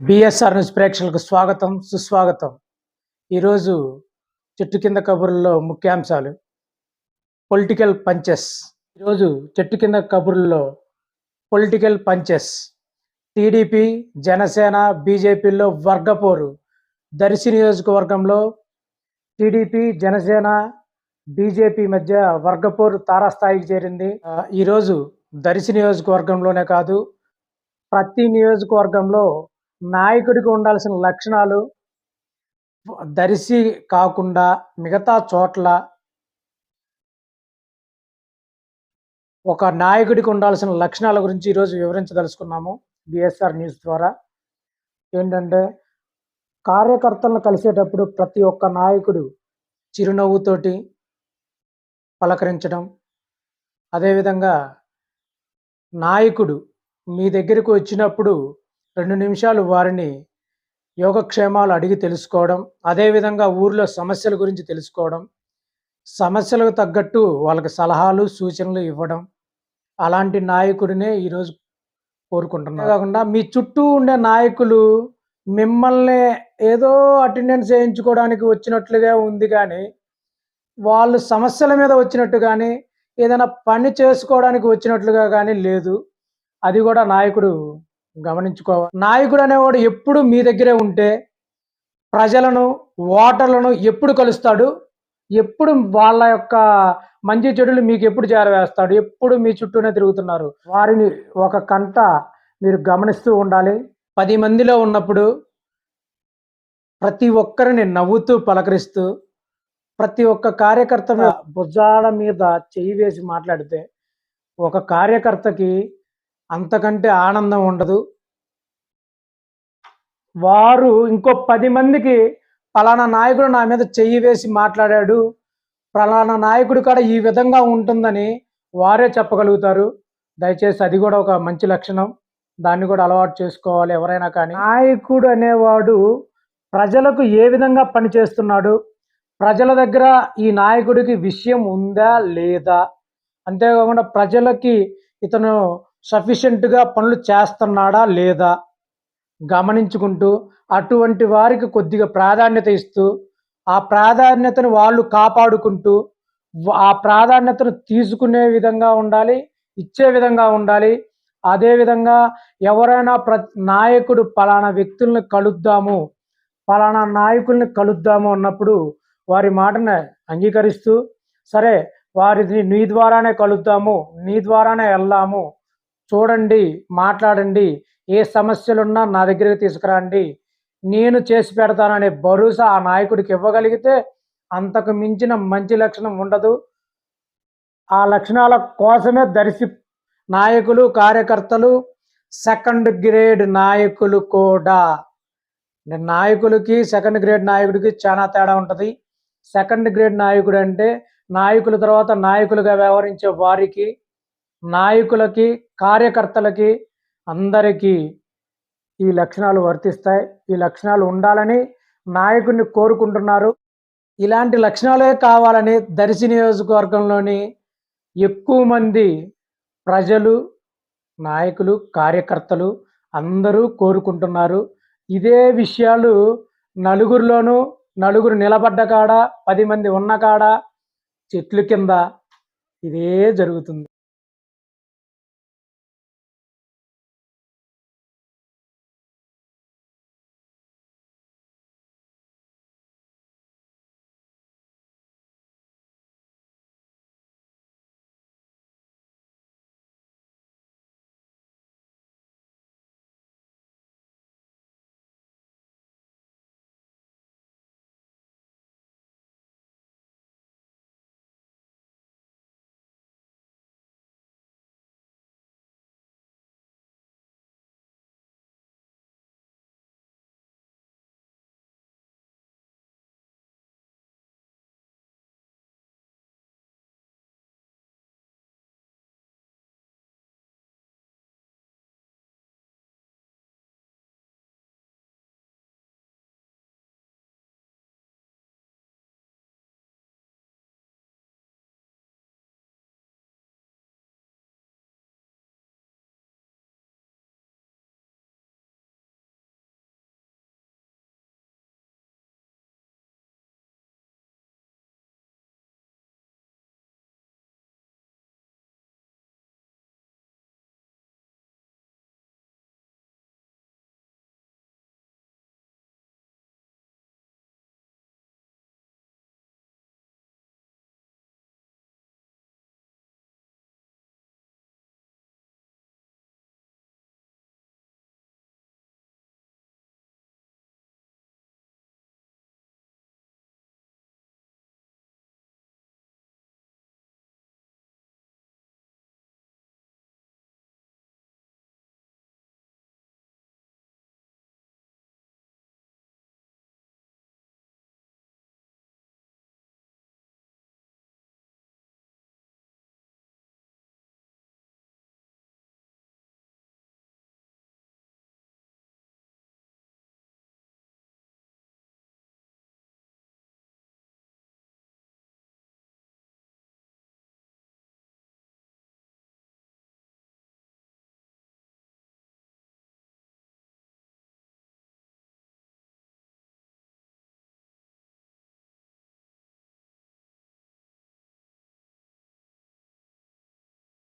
BSR news ప్రేక్షకులకు స్వాగతం సుస్వాగతం. ఈరోజు చెట్టు కింద కబుర్లలో ముఖ్యాంశాలు. Political punches. ఈరోజు చెట్టు కింద కబుర్లలో పొలిటికల్ పంచెస్. టీడీపీ జనసేన బీజేపీలో వర్గపోరు. దర్శి నియోజకవర్గంలో టీడీపీ జనసేన బీజేపీ మధ్య వర్గపోరు తారాస్థాయికి చేరింది. ఈరోజు దర్శి నియోజకవర్గంలోనే కాదు ప్రతి నియోజకవర్గంలో నాయకుడికి ఉండాల్సిన లక్షణాలు దరిసి కాకుండా మిగతా చోట్ల ఒక నాయకుడికి ఉండాల్సిన లక్షణాల గురించి ఈరోజు వివరించదలుచుకున్నాము బిఎస్ఆర్ న్యూస్ ద్వారా. ఏంటంటే కార్యకర్తలను కలిసేటప్పుడు ప్రతి ఒక్క నాయకుడు చిరునవ్వుతోటి పలకరించడం అదేవిధంగా నాయకుడు మీ దగ్గరకు వచ్చినప్పుడు రెండు నిమిషాలు వారిని యోగక్షేమాలు అడిగి తెలుసుకోవడం అదేవిధంగా ఊర్లో సమస్యల గురించి తెలుసుకోవడం సమస్యలకు తగ్గట్టు వాళ్ళకి సలహాలు సూచనలు ఇవ్వడం అలాంటి నాయకుడినే ఈరోజు కోరుకుంటున్నాను. కాకుండా మీ చుట్టూ ఉండే నాయకులు మిమ్మల్ని ఏదో అటెండెన్స్ వేయించుకోవడానికి వచ్చినట్లుగా ఉంది కానీ వాళ్ళు సమస్యల మీద వచ్చినట్టు కానీ ఏదైనా పని చేసుకోవడానికి వచ్చినట్లుగా కానీ లేదు. అది కూడా నాయకుడు గమనించుకోవాలి నాయకుడు అనేవాడు ఎప్పుడు మీ దగ్గరే ఉంటే ప్రజలను ఓటర్లను ఎప్పుడు కలుస్తాడు? ఎప్పుడు వాళ్ళ యొక్క మంచి చెడులు మీకు ఎప్పుడు చేరవేస్తాడు? ఎప్పుడు మీ చుట్టూనే తిరుగుతున్నారు? వారిని ఒక కంట మీరు గమనిస్తూ ఉండాలి. పది మందిలో ఉన్నప్పుడు ప్రతి ఒక్కరిని నవ్వుతూ పలకరిస్తూ ప్రతి ఒక్క కార్యకర్త భుజాల మీద చెయ్యి వేసి మాట్లాడితే ఒక కార్యకర్తకి అంతకంటే ఆనందం ఉండదు. వారు ఇంకో పది మందికి పలానా నాయకుడు నా మీద చెయ్యి వేసి మాట్లాడాడు. పలానా నాయకుడు కాడ ఈ విధంగా ఉంటుందని వారే చెప్పగలుగుతారు. దయచేసి అది కూడా ఒక మంచి లక్షణం. దాన్ని కూడా అలవాటు చేసుకోవాలి ఎవరైనా కానీ. నాయకుడు అనేవాడు ప్రజలకు ఏ విధంగా పనిచేస్తున్నాడు ప్రజల దగ్గర ఈ నాయకుడికి విషయం ఉందా లేదా? అంతేకాకుండా ప్రజలకి ఇతను సఫిషియెంట్గా పనులు చేస్తున్నాడా లేదా? గమనించుకుంటూ అటువంటి వారికి కొద్దిగా ప్రాధాన్యత ఇస్తూ ఆ ప్రాధాన్యతను వాళ్ళు కాపాడుకుంటూ ఆ ప్రాధాన్యతను తీసుకునే విధంగా ఉండాలి ఇచ్చే విధంగా ఉండాలి. అదేవిధంగా ఎవరైనా ప్ర నాయకుడు పలానా వ్యక్తుల్ని కలుద్దాము పలానా నాయకుల్ని కలుద్దాము అన్నప్పుడు వారి మాటను అంగీకరిస్తూ సరే వారిని నీ ద్వారానే కలుద్దాము నీ ద్వారానే వెళ్దాము చూడండి మాట్లాడండి ఏ సమస్యలున్నా నా దగ్గరికి తీసుకురండి. నేను చేసి పెడతాననే భరోసా ఆ నాయకుడికి ఇవ్వగలిగితే అంతకు మించిన మంచి లక్షణం ఉండదు. ఆ లక్షణాల కోసమే దర్శి నాయకులు కార్యకర్తలు సెకండ్ గ్రేడ్ నాయకులు కూడా. నాయకులకి సెకండ్ గ్రేడ్ నాయకుడికి చాలా తేడా ఉంటుంది. సెకండ్ గ్రేడ్ నాయకుడు అంటే నాయకుల తర్వాత నాయకులుగా వ్యవహరించే వారికి నాయకులకి కార్యకర్తలకి అందరికీ ఈ లక్షణాలు వర్తిస్తాయి. ఈ లక్షణాలు ఉండాలని నాయకుడిని కోరుకుంటున్నారు. ఇలాంటి లక్షణాలే కావాలని దర్శి నియోజకవర్గంలోని ఎక్కువ మంది ప్రజలు నాయకులు కార్యకర్తలు అందరూ కోరుకుంటున్నారు. ఇదే విషయాలు నలుగురిలోనూ నలుగురు నిలబడ్డ కాడ పది మంది ఉన్న కాడ చెట్లు కింద ఇదే జరుగుతుంది.